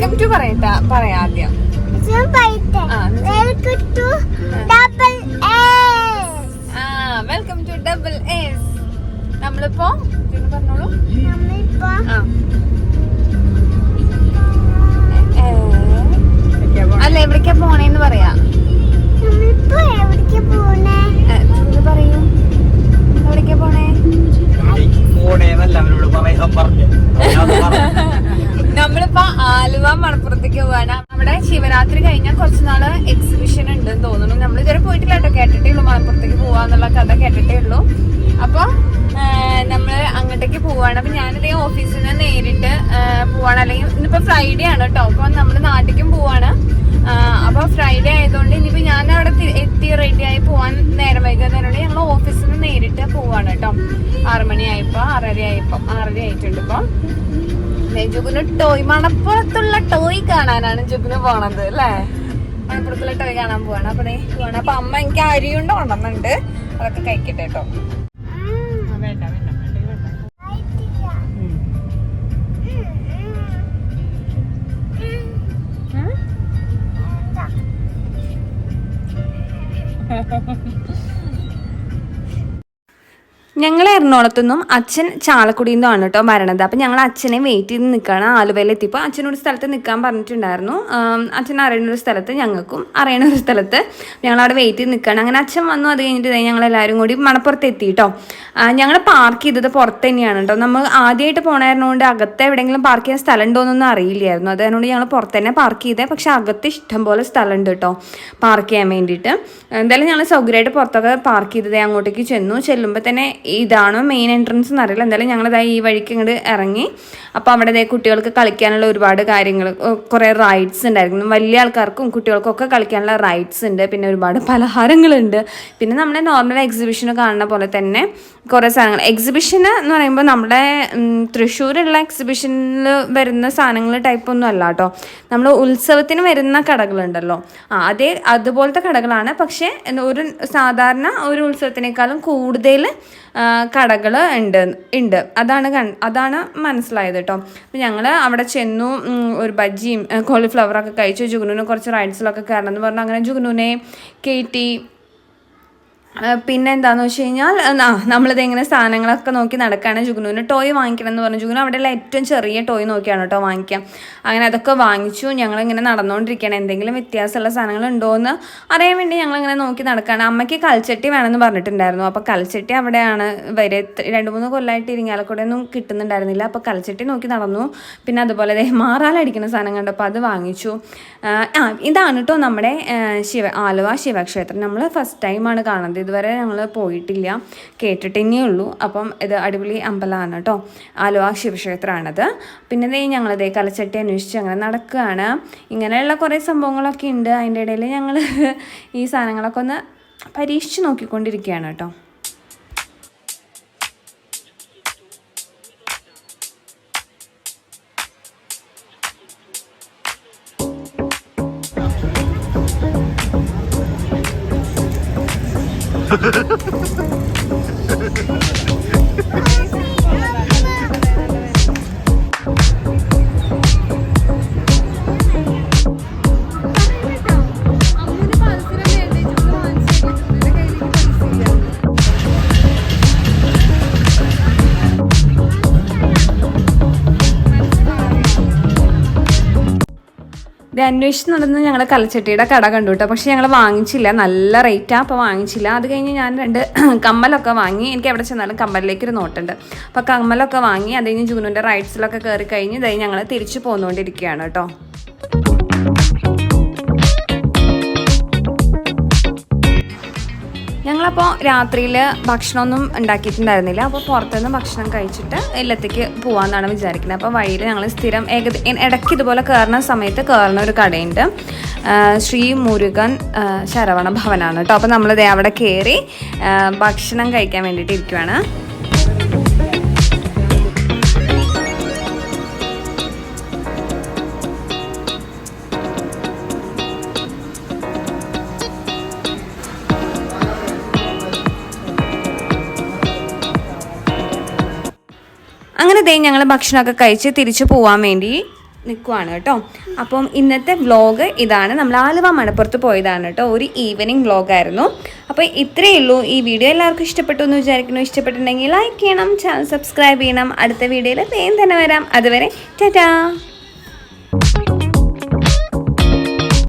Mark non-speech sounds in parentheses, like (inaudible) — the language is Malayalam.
Welcome to പറയട്ട? പറയാ. ആദ്യം വെൽക്കം ടു ഡബിൾ എസ് നമ്മളിപ്പോ പറഞ്ഞോളൂ. അല്ല എവിടേക്കാ പോണേന്ന് പറയാ. നമ്മളിപ്പോ ആലുവ മണപ്പുറത്തേക്ക് പോവാണ്. നമ്മുടെ ശിവരാത്രി കഴിഞ്ഞാൽ കുറച്ച് നാൾ എക്സിബിഷൻ ഉണ്ടെന്ന് തോന്നുന്നു. നമ്മൾ ഇതുവരെ പോയിട്ടില്ല കേട്ടോ. കേട്ടിട്ടേ ഉള്ളൂ മണപ്പുറത്തേക്ക് പോവാന്നുള്ള കഥ കേട്ടിട്ടേ ഉള്ളൂ. അപ്പൊ ആ, നമ്മൾ അങ്ങോട്ടേക്ക് പോവാണ്. അപ്പൊ ഞാനിതേ ഓഫീസിൽ നിന്ന് നേരിട്ട് പോവാണ്. അല്ലെങ്കിൽ ഇന്നിപ്പോ ഫ്രൈഡേ ആണ് കേട്ടോ. അപ്പൊ നമ്മൾ നാട്ടിലേക്കും പോവാണ്. അപ്പൊ ഫ്രൈഡേ ആയതുകൊണ്ട് ഇനിയിപ്പോ ഞാൻ ദേ ടോയ് മണപ്പുറത്തുള്ള ടോയ് കാണാനാണ് ജുബിന് പോണത് അല്ലേ? മണപ്പുറത്തുള്ള ടോയ് കാണാൻ പോവാണ്. അപ്പൊ പോവാണ് അപ്പൊ അമ്മ എനിക്ക് അരിയുണ്ട് കൊണ്ടുവന്നുണ്ട് അതൊക്കെ കഴിക്കട്ടെ കേട്ടോ. വേണ്ട വേണ്ട വേണ്ട ഞങ്ങൾ എറണാകുളത്തു നിന്നും അച്ഛൻ ചാലക്കുടിയിൽ നിന്നുമാണ് കേട്ടോ വരണത്. അപ്പം ഞങ്ങൾ അച്ഛനെ വെയിറ്റ് ചെയ്ത് നിൽക്കുകയാണ്. ആലുവയിൽ എത്തിയപ്പോൾ അച്ഛനൊരു സ്ഥലത്ത് നിൽക്കാൻ പറഞ്ഞിട്ടുണ്ടായിരുന്നു. അച്ഛൻ അറിയുന്ന ഒരു സ്ഥലത്ത് ഞങ്ങൾക്കും അറിയണ ഒരു സ്ഥലത്ത് ഞങ്ങൾ അവിടെ വെയിറ്റ് ചെയ്ത് നിൽക്കുകയാണ്. അങ്ങനെ അച്ഛൻ വന്നു അത് കഴിഞ്ഞിട്ട് ഞങ്ങൾ എല്ലാവരും കൂടി മണപ്പുറത്ത് എത്തി കേട്ടോ. ഞങ്ങൾ പാർക്ക് ചെയ്തത് പുറത്ത് തന്നെയാണ് കേട്ടോ. നമ്മൾ ആദ്യമായിട്ട് പോണായിരുന്നതുകൊണ്ട് അകത്ത് എവിടെയെങ്കിലും പാർക്ക് ചെയ്യാൻ സ്ഥലം ഉണ്ടോയെന്നൊന്നും അറിയില്ലായിരുന്നു. അതുകൊണ്ട് ഞങ്ങൾ പുറത്ത് തന്നെ പാർക്ക് ചെയ്തേ. പക്ഷേ അകത്ത് ഇഷ്ടംപോലെ സ്ഥലമുണ്ട് കേട്ടോ പാർക്ക് ചെയ്യാൻ വേണ്ടിയിട്ട്. എന്തായാലും ഞങ്ങൾ സൗകര്യമായിട്ട് പുറത്തൊക്കെ പാർക്ക് ചെയ്തത് അങ്ങോട്ടേക്ക് ചെന്നു. ചെല്ലുമ്പോൾ തന്നെ ഇതാണ് മെയിൻ എൻട്രൻസ് എന്നറിയില്ല എന്തായാലും ഞങ്ങളിതായി ഈ വഴിക്ക് ഇങ്ങോട്ട് ഇറങ്ങി. അപ്പോൾ അവിടെ ഇതേ കുട്ടികൾക്ക് കളിക്കാനുള്ള ഒരുപാട് കാര്യങ്ങൾ കുറേ റൈഡ്സ് ഉണ്ടായിരുന്നു. വലിയ ആൾക്കാർക്കും കുട്ടികൾക്കൊക്കെ കളിക്കാനുള്ള റൈഡ്സ് ഉണ്ട്. പിന്നെ ഒരുപാട് പലഹാരങ്ങളുണ്ട്. പിന്നെ നമ്മുടെ നോർമൽ എക്സിബിഷൻ കാണുന്ന പോലെ തന്നെ കുറേ സാധനങ്ങൾ. എക്സിബിഷൻ എന്ന് പറയുമ്പോൾ നമ്മുടെ തൃശ്ശൂരുള്ള എക്സിബിഷനിൽ വരുന്ന സാധനങ്ങൾ ടൈപ്പ് ഒന്നും അല്ല കേട്ടോ നമ്മൾ ഉത്സവത്തിന് വരുന്ന കടകളുണ്ടല്ലോ. ആ അതേ അതുപോലത്തെ കടകളാണ്. പക്ഷേ ഒരു സാധാരണ ഒരു ഉത്സവത്തിനേക്കാളും കൂടുതൽ കടകൾ ഉണ്ട് ഉണ്ട്. അതാണ് കൺ അതാണ് മനസ്സിലായത് കേട്ടോ. അപ്പം ഞങ്ങൾ അവിടെ ചെന്നു ഒരു ബജ്ജിയും കോളിഫ്ലവറൊക്കെ കഴിച്ചു. ജുഗ്നുവിന് കുറച്ച് റൈഡ്സിലൊക്കെ കയറണം എന്ന് പറഞ്ഞു. അങ്ങനെ ജുഗുനുവിനെ കയറ്റി പിന്നെ എന്താണെന്ന് വെച്ച് കഴിഞ്ഞാൽ നമ്മളിത് എങ്ങനെ സാധനങ്ങളൊക്കെ നോക്കി നടക്കുകയാണ് ജുഗുനുവിന് ടോയ് വാങ്ങിക്കണം എന്ന് പറഞ്ഞു. ജുഗുനു അവിടെയുള്ള ഏറ്റവും ചെറിയ ടോയ് നോക്കിയാണ് കേട്ടോ വാങ്ങിക്കാം അങ്ങനെ അതൊക്കെ വാങ്ങിച്ചു. ഞങ്ങളിങ്ങനെ നടന്നുകൊണ്ടിരിക്കുകയാണ് എന്തെങ്കിലും വ്യത്യാസമുള്ള സാധനങ്ങൾ ഉണ്ടോ എന്ന് അറിയാൻ വേണ്ടി ഞങ്ങളിങ്ങനെ നോക്കി നടക്കുകയാണ് അമ്മയ്ക്ക് കൽച്ചട്ടി വേണമെന്ന് പറഞ്ഞിട്ടുണ്ടായിരുന്നു. അപ്പോൾ കൽച്ചട്ടി അവിടെയാണ് വരെ രണ്ട് മൂന്ന് കൊല്ലമായിട്ട് ഒന്നും കിട്ടുന്നുണ്ടായിരുന്നില്ല. അപ്പോൾ കൽച്ചട്ടി നോക്കി നടന്നു. പിന്നെ അതുപോലെ ദേ മാറാലടിക്കുന്ന സാധനം കണ്ടപ്പോൾ അത് വാങ്ങിച്ചു. ആ, ഇതാണ് കേട്ടോ നമ്മുടെ ശിവ ആലുവ ശിവക്ഷേത്രം. നമ്മൾ ഫസ്റ്റ് ടൈമാണ് കാണുന്നത് ഇതുവരെ ഞങ്ങൾ പോയിട്ടില്ല. കേട്ടിട്ടേ ഉള്ളൂ. അപ്പം ഇത് അടിപൊളി അമ്പലമാണ് കേട്ടോ ആലുവ ശിവക്ഷേത്രമാണത്. പിന്നെ ദേ ഞങ്ങളിതേ കലച്ചട്ടി അന്വേഷിച്ച് അങ്ങനെ നടക്കുകയാണ് ഇങ്ങനെയുള്ള കുറേ സംഭവങ്ങളൊക്കെ ഉണ്ട് അതിന്റെ ഇടയിൽ ഞങ്ങൾ ഈ സാധനങ്ങളൊക്കെ ഒന്ന് പരീക്ഷിച്ച് നോക്കിക്കൊണ്ടിരിക്കുകയാണ് കേട്ടോ Ha ha ha ha! ഇത് അന്വേഷിച്ച് നടന്ന് ഞങ്ങൾ കലച്ചട്ടിയുടെ കട കണ്ടു കേട്ടോ പക്ഷേ ഞങ്ങൾ വാങ്ങിച്ചില്ല. നല്ല റേറ്റാണ് അപ്പോൾ വാങ്ങിച്ചില്ല. അത് കഴിഞ്ഞ് ഞാൻ രണ്ട് (clears throat) കമ്മലൊക്കെ വാങ്ങി. എനിക്ക് എവിടെ ചെന്നാലും കമ്മലിലേക്ക് ഒരു നോട്ടുണ്ട്. അപ്പോൾ കമ്മലൊക്കെ വാങ്ങി അത് കഴിഞ്ഞ് ജൂനുവിന്റെ റൈഡ്സിലൊക്കെ കയറി കഴിഞ്ഞ് ഇതായി ഞങ്ങൾ തിരിച്ചു പോന്നുകൊണ്ടിരിക്കുകയാണ് കേട്ടോ ഞങ്ങളപ്പോൾ രാത്രിയിൽ ഭക്ഷണമൊന്നും ഉണ്ടാക്കിയിട്ടുണ്ടായിരുന്നില്ല. അപ്പോൾ പുറത്തുനിന്ന് ഭക്ഷണം കഴിച്ചിട്ട് ഇല്ലത്തേക്ക് പോകാമെന്നാണ് വിചാരിക്കുന്നത്. അപ്പോൾ വഴിയിൽ ഞങ്ങൾ സ്ഥിരം ഏകദ ഇടയ്ക്ക് ഇതുപോലെ കയറുന്ന സമയത്ത് കയറുന്ന ഒരു കടയുണ്ട്. ശ്രീ മുരുകൻ ശരവണ ഭവനാണ് കേട്ടോ. അപ്പോൾ നമ്മളിത് അവിടെ കയറി ഭക്ഷണം കഴിക്കാൻ വേണ്ടിയിട്ട് ഇരിക്കുവാണ്. അങ്ങനെ ദേ ഞങ്ങൾ ഭക്ഷണമൊക്കെ കഴിച്ച് തിരിച്ചു പോവാൻ വേണ്ടി നിൽക്കുവാണ് കേട്ടോ. അപ്പം ഇന്നത്തെ വ്ലോഗ് ഇതാണ്. നമ്മൾ ആലുവ മണപ്പുറത്ത് പോയതാണ് കേട്ടോ. ഒരു ഈവനിങ് വ്ലോഗായിരുന്നു അപ്പോൾ ഇത്രയേ ഉള്ളൂ. ഈ വീഡിയോ എല്ലാവർക്കും ഇഷ്ടപ്പെട്ടു എന്ന് വിചാരിക്കുന്നു. ഇഷ്ടപ്പെട്ടിട്ടുണ്ടെങ്കിൽ ലൈക്ക് ചെയ്യണം ചാനൽ സബ്സ്ക്രൈബ് ചെയ്യണം. അടുത്ത വീഡിയോയിൽ വേഗം തന്നെ വരാം. അതുവരെ ടാറ്റാ.